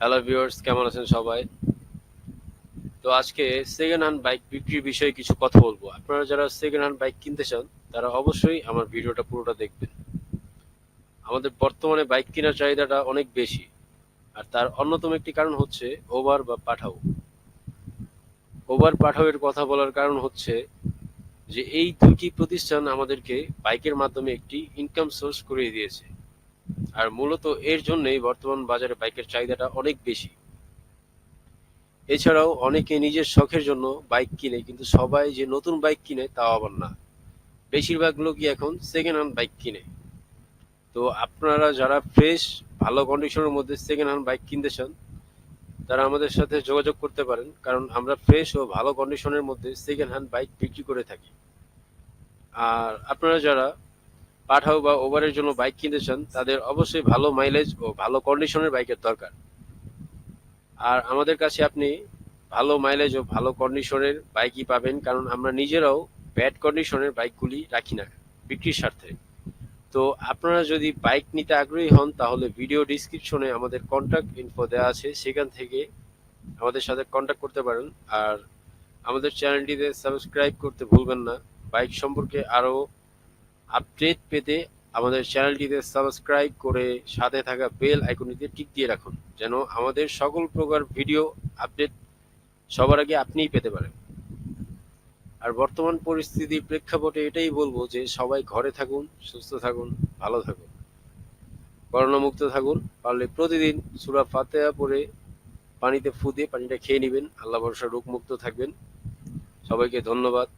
Hello viewers কেমন আছেন সবাই? তো আজকে সেকেন্ড হ্যান্ড বাইক বিক্রির বিষয়ে কিছু কথা বলব। আপনারা যারা সেকেন্ড হ্যান্ড বাইক কিনতে চান, তারা অবশ্যই আমার ভিডিওটা পুরোটা দেখবেন। আমাদের বর্তমানে বাইক কেনার চাহিদাটা অনেক বেশি, আর তার অন্যতম একটি কারণ হচ্ছে ওভার বা পাঠাও ওভার পাঠাওয়ের কথা বলার কারণ হচ্ছে যে এই দুটি প্রতিষ্ঠান আমাদেরকে বাইকের মাধ্যমে একটি ইনকাম সোর্স করিয়ে দিয়েছে। আর মূলত এর জন্যই বর্তমান বাজারে বাইকের চাহিদাটা অনেক বেশি। এছাড়াও অনেকে নিজের শখের জন্য বাইক কিনে, কিন্তু সবাই যে নতুন বাইক কিনে তাও আবার না। বেশিরভাগ লোকই এখন সেকেন্ড হ্যান্ড বাইক কিনে। তো আপনারা যারা ফ্রেশ ভালো কন্ডিশনের মধ্যে সেকেন্ড হ্যান্ড বাইক কিনতে চান, তারা আমাদের সাথে যোগাযোগ করতে পারেন, কারণ আমরা ফ্রেশ ও ভালো কন্ডিশনের মধ্যে সেকেন্ড হ্যান্ড বাইক বিক্রি করে থাকি। আর আপনারা যারা পাঠাও বা ওভারের জন্য বাইক কিনতে চান, তাদের অবশ্যই ভালো মাইলেজ ও ভালো কন্ডিশনের বাইকের দরকার। আর আমাদের কাছে আপনি ভালো মাইলেজ ও ভালো কন্ডিশনের বাইকই পাবেন, কারণ আমরা নিজেরাও ব্যাড কন্ডিশনের বাইকগুলি রাখি না, বিক্রির স্বার্থে। তো আপনারা যদি বাইক নিতে আগ্রহী হন, তাহলে ভিডিও ডিসক্রিপশনে আমাদের কন্ট্যাক্ট ইনফো দেওয়া আছে, সেখান থেকে আমাদের সাথে কন্ট্যাক্ট করতে পারেন। আর আমাদের চ্যানেলটিতে সাবস্ক্রাইব করতে ভুলবেন না। বাইক সম্পর্কে আরও আপডেট পেতে আমাদের চ্যানেলটিতে সাবস্ক্রাইব করে সাথে থাকা বেল আইকনটিতে টিক দিয়ে রাখুন, যেন আমাদের সকল প্রকার ভিডিও আপডেট সবার আগে আপনিই পেতে পারেন। আর বর্তমান পরিস্থিতির প্রেক্ষাপটে এটাই বলব যে সবাই ঘরে থাকুন, সুস্থ থাকুন, ভালো থাকুন করোনা মুক্ত থাকুন, পারলে প্রতিদিন সুরা ফাতেহা পরে পানিতে ফু দিয়ে পানিটা খেয়ে নেবেন, আল্লাহ ভরসা রোগ মুক্ত থাকবেন। সবাইকে ধন্যবাদ।